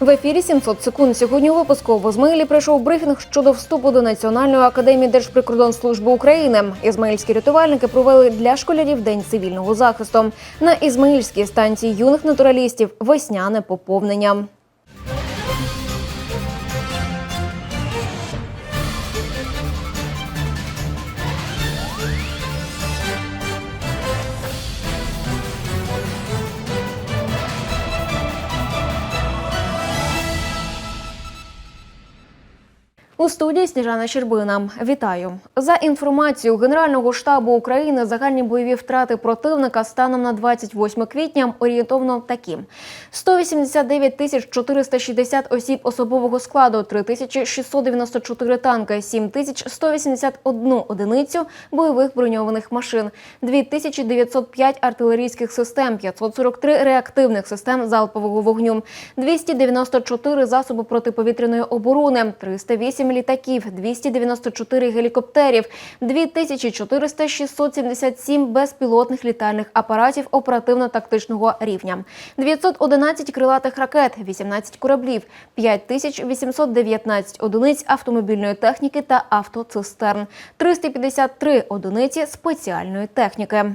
В ефірі 700 секунд. Сьогодні у випуску в Ізмаїлі прийшов брифінг щодо вступу до Національної академії Держприкордонслужби України. Ізмаїльські рятувальники провели для школярів день цивільного захисту. На Ізмаїльській станції юних натуралістів весняне поповнення. У студії Сніжана Щербина. Вітаю за інформацією Генерального штабу України. Загальні бойові втрати противника станом на 28 квітня орієнтовно такі: 189 тисяч 460 осіб особового складу, 3694 танки, 7181 одиницю бойових броньованих машин, 2905 артилерійських систем, 543 реактивних систем залпового вогню, 294 засоби протиповітряної оборони, 308 літаків, 294 гелікоптерів, 2400-677 безпілотних літальних апаратів оперативно-тактичного рівня, 911 крилатих ракет, 18 кораблів, 5819 одиниць автомобільної техніки та автоцистерн, 353 одиниці спеціальної техніки.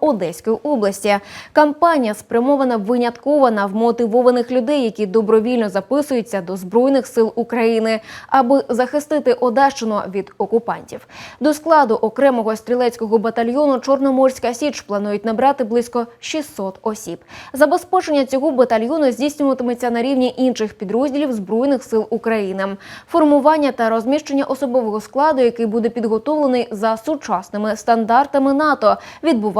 Одеської області. Кампанія спрямована винятково на вмотивованих людей, які добровільно записуються до збройних сил України, аби захистити Одещину від окупантів. До складу окремого стрілецького батальйону Чорноморська Січ планують набрати близько 600 осіб. Забезпечення цього батальйону здійснюватиметься на рівні інших підрозділів збройних сил України. Формування та розміщення особового складу, який буде підготовлений за сучасними стандартами НАТО,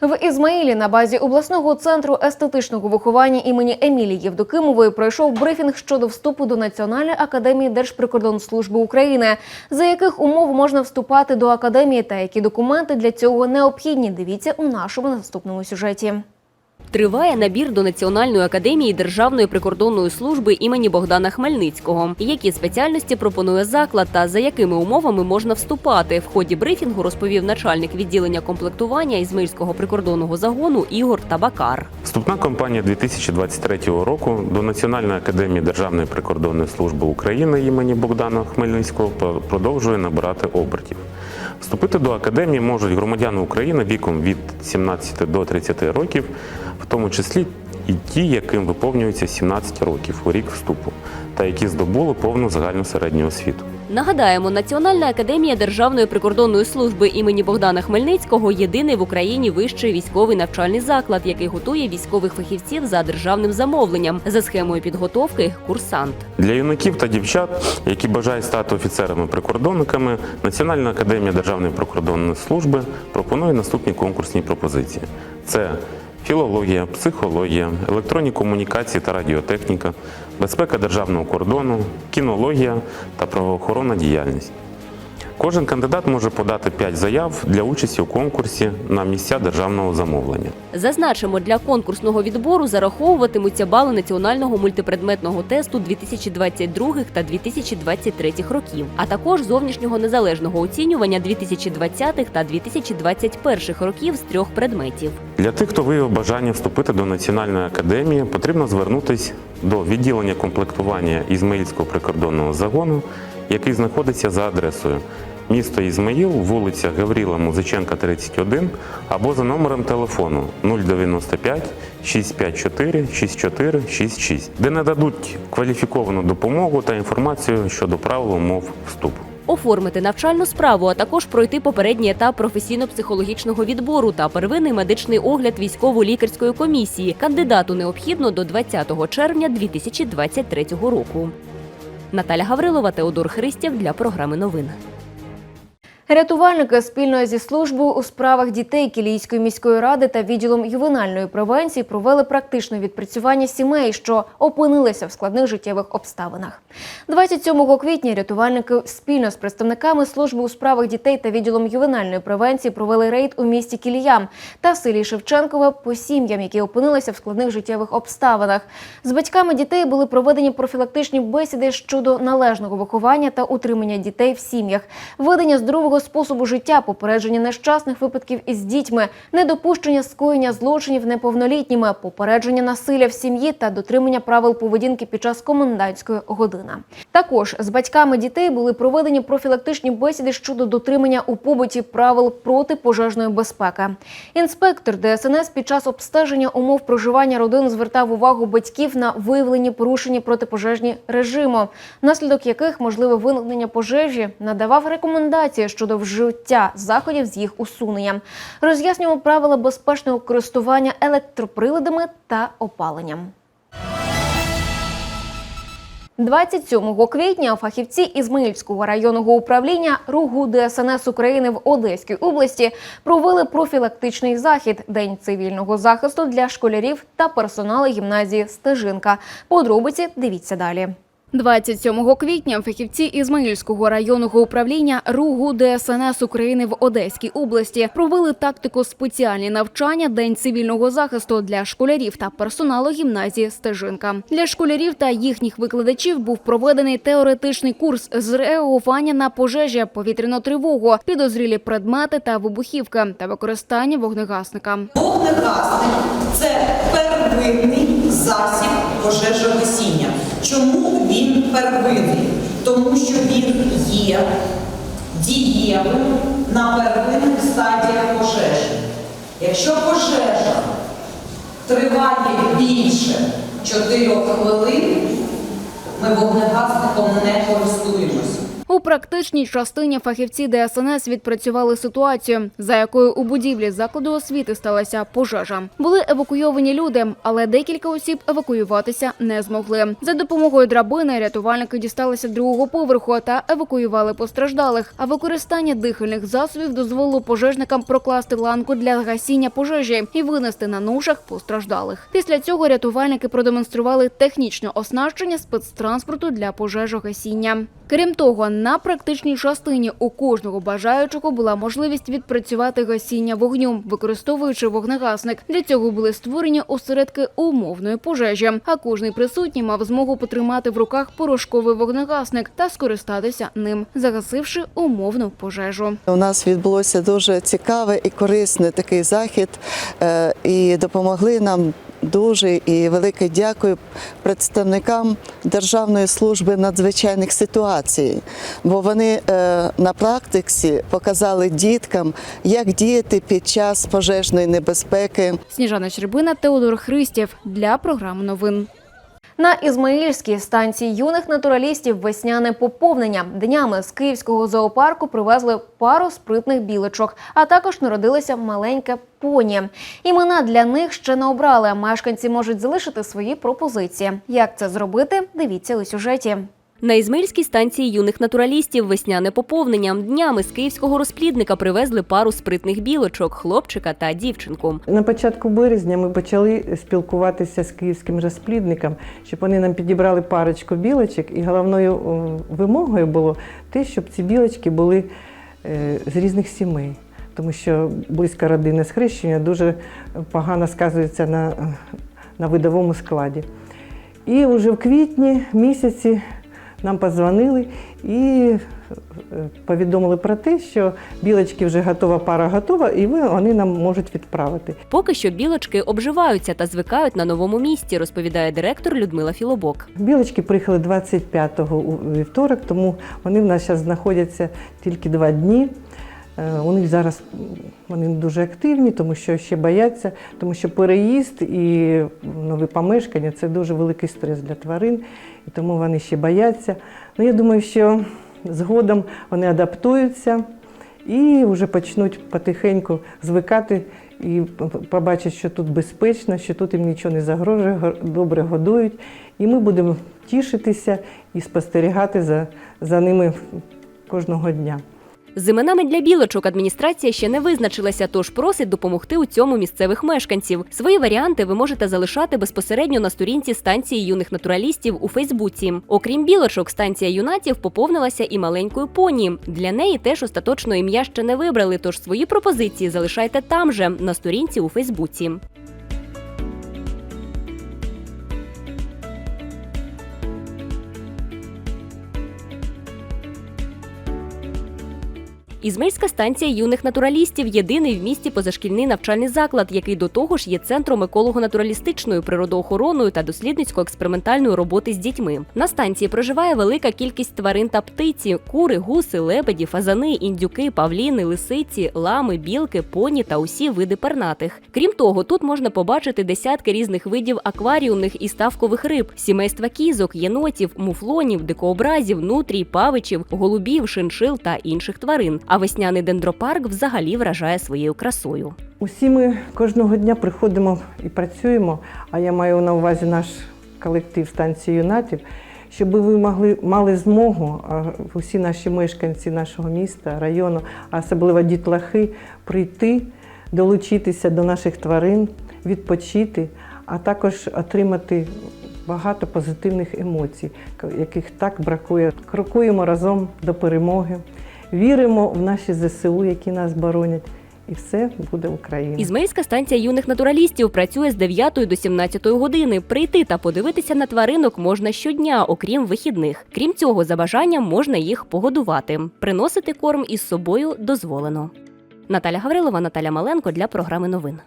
В Ізмаїлі на базі обласного центру естетичного виховання імені Емілії Євдокимової пройшов брифінг щодо вступу до Національної академії Держприкордонслужби України, за яких умов можна вступати до академії та які документи для цього необхідні. Дивіться у нашому наступному сюжеті. Триває набір до Національної академії Державної прикордонної служби імені Богдана Хмельницького. Які спеціальності пропонує заклад та за якими умовами можна вступати? В ході брифінгу розповів начальник відділення комплектування Ізмаїльського прикордонного загону Ігор Табакар. Вступна кампанія 2023 року до Національної академії Державної прикордонної служби України імені Богдана Хмельницького продовжує набирати обертів. Вступити до академії можуть громадяни України віком від 17 до 30 років, в тому числі і ті, яким виповнюється 17 років у рік вступу, та які здобули повну загальну середню освіту. Нагадаємо, Національна академія Державної прикордонної служби імені Богдана Хмельницького єдиний в Україні вищий військовий навчальний заклад, який готує військових фахівців за державним замовленням за схемою підготовки курсант. Для юнаків та дівчат, які бажають стати офіцерами-прикордонниками, Національна академія Державної прикордонної служби пропонує наступні конкурсні пропозиції: це філологія, психологія, електронні комунікації та радіотехніка, безпека державного кордону, кінологія та правоохоронна діяльність. Кожен кандидат може подати 5 заяв для участі у конкурсі на місця державного замовлення. Зазначимо, для конкурсного відбору зараховуватимуться бали національного мультипредметного тесту 2022 та 2023 років, а також зовнішнього незалежного оцінювання 2020 та 2021 років з трьох предметів. Для тих, хто виявив бажання вступити до Національної академії, потрібно звернутися до відділення комплектування Ізмаїльського прикордонного загону, який знаходиться за адресою місто Ізмаїл, вулиця Гавріла Музиченка, 31, або за номером телефону 095 654 6466, де нададуть кваліфіковану допомогу та інформацію щодо правил умов вступу. оформити навчальну справу, а також пройти попередній етап професійно-психологічного відбору та первинний медичний огляд військово-лікарської комісії. Кандидату необхідно до 20 червня 2023 року. Наталя Гаврилова, Теодор Христєв для програми новин. Рятувальники спільно зі службою у справах дітей Кілійської міської ради та відділом ювенальної превенції провели практичне відпрацювання сімей, що опинилися в складних життєвих обставинах. 27 квітня рятувальники спільно з представниками служби у справах дітей та відділом ювенальної превенції провели рейд у місті Кілія та селі Шевченкове по сім'ям, які опинилися в складних життєвих обставинах. З батьками дітей були проведені профілактичні бесіди щодо належного виховання та утримання дітей в сім'ях, ведення здорового способу життя, попередження нещасних випадків із дітьми, недопущення скоєння злочинів неповнолітніми, попередження насилля в сім'ї та дотримання правил поведінки під час комендантської години. Також з батьками дітей були проведені профілактичні бесіди щодо дотримання у побуті правил протипожежної безпеки. Інспектор ДСНС під час обстеження умов проживання родин звертав увагу батьків на виявлені порушення протипожежні режиму, внаслідок яких можливе виникнення пожежі, надавав рекомендації щодо вжиття заходів з їх усуненням, роз'яснював правила безпечного користування електроприладами та опаленням. 27 квітня фахівці Ізмаїльського районного управління РУГУ ДСНС України в Одеській області провели профілактичний захід День цивільного захисту для школярів та персоналу гімназії Стежинка. Подробиці дивіться далі. 27 квітня фахівці Ізмаїльського районного управління РУГУ ДСНС України в Одеській області провели тактику спеціальні навчання День цивільного захисту для школярів та персоналу гімназії Стежинка. Для школярів та їхніх викладачів був проведений теоретичний курс з реагування на пожежі, повітряну тривогу, підозрілі предмети та вибухівка та використання вогнегасника. Вогнегасник це первинний засіб пожежогасіння. Чому він первинний? Тому що він є дієвим на первинних стадіях пожежі. Якщо пожежа триває більше 4 хвилин, ми вогнегасником не користуємося. У практичній частині фахівці ДСНС відпрацювали ситуацію, за якою у будівлі закладу освіти сталася пожежа. Були евакуйовані люди, але декілька осіб евакуюватися не змогли. За допомогою драбини рятувальники дісталися другого поверху та евакуювали постраждалих. А використання дихальних засобів дозволило пожежникам прокласти ланку для гасіння пожежі і винести на ношах постраждалих. Після цього рятувальники продемонстрували технічне оснащення спецтранспорту для пожежогасіння. Крім того, на практичній частині у кожного бажаючого була можливість відпрацювати гасіння вогню, використовуючи вогнегасник. Для цього були створені осередки умовної пожежі. А кожний присутній мав змогу потримати в руках порошковий вогнегасник та скористатися ним, загасивши умовну пожежу. У нас відбулося дуже цікавий і корисний такий захід, е, і допомогли нам дуже і велике дякую представникам Державної служби надзвичайних ситуацій, бо вони е, на практиці показали діткам, як діяти під час пожежної небезпеки. Сніжана Щербина, Теодор Христєв для програми новин. На Ізмаїльській станції юних натуралістів весняне поповнення. Днями з київського зоопарку привезли пару спритних білочок, а також народилася маленьке поні. Імена для них ще не обрали. Мешканці можуть залишити свої пропозиції. Як це зробити? Дивіться у сюжеті. На Ізмаїльській станції юних натуралістів весняне поповнення. Днями з київського розплідника привезли пару спритних білочок, хлопчика та дівчинку. На початку березня ми почали спілкуватися з київським розплідником, щоб вони нам підібрали парочку білочок, і головною вимогою було те, щоб ці білочки були е, з різних сімей. Тому що близька родина схрещення дуже погано сказується на, на видовому складі. І вже в квітні місяці нам позвонили і е, повідомили про те, що білочки вже готова, пара готова, і вони нам можуть відправити. Поки що білочки обживаються та звикають на новому місці, розповідає директор Людмила Філобок. Білочки приїхали 25-го у вівторок, тому вони в нас зараз знаходяться тільки два дні. Е, У них зараз вони дуже активні, тому що ще бояться, тому що переїзд і нове помешкання це дуже великий стрес для тварин, і тому вони ще бояться. Ну, я думаю, що згодом вони адаптуються і вже почнуть потихеньку звикати і побачать, що тут безпечно, що тут їм нічого не загрожує, добре годують. І ми будемо тішитися і спостерігати за, за ними кожного дня. З іменами для білочок адміністрація ще не визначилася, тож просить допомогти у цьому місцевих мешканців. Свої варіанти ви можете залишати безпосередньо на сторінці станції юних натуралістів у Фейсбуці. Окрім білочок, станція юнатів поповнилася і маленькою поні. Для неї теж остаточно ім'я ще не вибрали, тож свої пропозиції залишайте там же на сторінці у Фейсбуці. Ізмельська станція юних натуралістів єдиний в місті позашкільний навчальний заклад, який до того ж є центром еколого-натуралістичної, природоохоронної та дослідницько-експериментальної роботи з дітьми. На станції проживає велика кількість тварин та птиці: кури, гуси, лебеді, фазани, індюки, павліни, лисиці, лами, білки, поні та усі види пернатих. Крім того, тут можна побачити десятки різних видів акваріумних і ставкових риб, сімейства кізок, єнотів, муфлонів, дикообразів, нутрій, павичів, голубів, шиншил та інших тварин. А весняний дендропарк взагалі вражає своєю красою. Усі ми кожного дня приходимо і працюємо, а я маю на увазі наш колектив станції юнатів, щоб ви могли мали змогу, усі наші мешканці нашого міста, району, а особливо дітлахи, прийти, долучитися до наших тварин, відпочити, а також отримати багато позитивних емоцій, яких так бракує. Крокуємо разом до перемоги, віримо в наші ЗСУ, які нас боронять, і все буде Україна. Ізмаїльська станція юних натуралістів працює з 9 до 17 години. Прийти та подивитися на тваринок можна щодня, окрім вихідних. Крім цього, за бажанням можна їх погодувати. Приносити корм із собою дозволено. Наталя Гаврилова, Наталя Маленко для програми новин.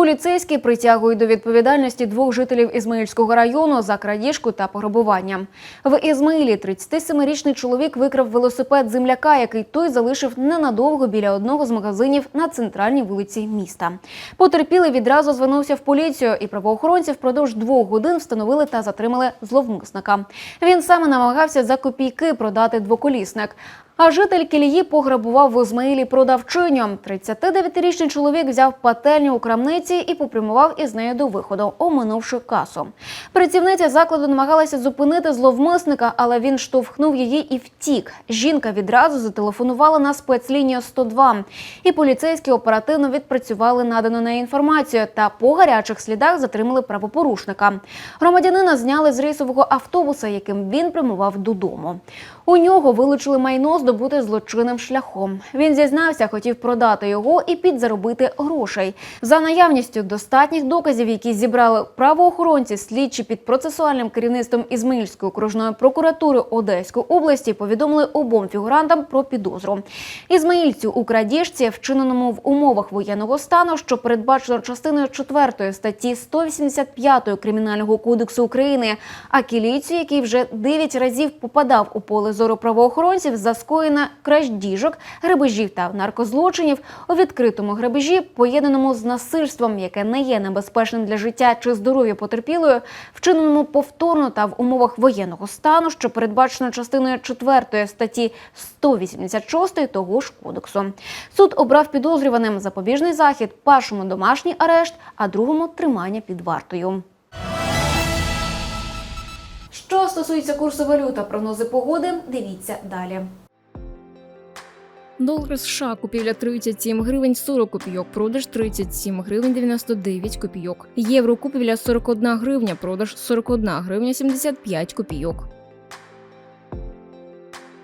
Поліцейські притягують до відповідальності двох жителів Ізмаїльського району за крадіжку та пограбування. В Ізмаїлі 37-річний чоловік викрав велосипед земляка, який той залишив ненадовго біля одного з магазинів на центральній вулиці міста. Потерпілий відразу звернувся в поліцію, і правоохоронці впродовж двох годин встановили та затримали зловмисника. Він саме намагався за копійки продати двоколісник. А житель Кілії пограбував в Ізмаїлі продавчиню. 39-річний чоловік взяв пательню у крамниці і попрямував із нею до виходу, оминувши касу. Працівниця закладу намагалася зупинити зловмисника, але він штовхнув її і втік. Жінка відразу зателефонувала на спецлінію 102. І поліцейські оперативно відпрацювали надану нею інформацію та по гарячих слідах затримали правопорушника. Громадянина зняли з рейсового автобуса, яким він прямував додому. У нього вилучили майно, здобуте злочинним шляхом. Він зізнався, хотів продати його і підзаробити грошей. За наявністю достатніх доказів, які зібрали правоохоронці, слідчі під процесуальним керівництвом Ізмаїльської окружної прокуратури Одеської області повідомили обом фігурантам про підозру. Ізмаїльцю у крадіжці, вчиненому в умовах воєнного стану, що передбачено частиною 4 статті 185 Кримінального кодексу України, а кілійцю, який вже 9 разів попадав у поле зору правоохоронців за скоєння крадіжок, грабежів та наркозлочинів у відкритому грабежі, поєднаному з насильством, яке не є небезпечним для життя чи здоров'я потерпілої, вчиненому повторно та в умовах воєнного стану, що передбачено частиною 4 статті 186 того ж кодексу. Суд обрав підозрюваним запобіжний захід, першому домашній арешт, а другому тримання під вартою. Що стосується курсу валют та прогнози погоди, дивіться далі. Долар США купівля 37 гривень 40 копійок, продаж 37 гривень 99 копійок. Євро купівля 41 гривня, продаж 41 гривня 75 копійок.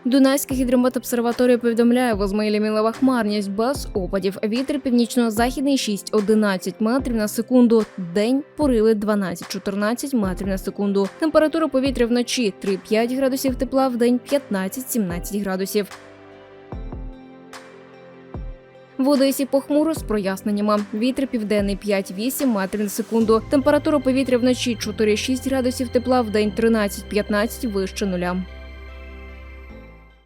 Дунайська гідрометобсерваторія повідомляє, в мінлива хмарність без опадів. Вітер північно-західний 6-11 метрів на секунду. День пориви 12-14 метрів на секунду. Температура повітря вночі 3-5 градусів тепла, в день 15-17 градусів. В Одесі похмуро з проясненнями. Вітер південний 5-8 метрів на секунду. Температура повітря вночі 4-6 градусів тепла, в день 13-15 вище нуля.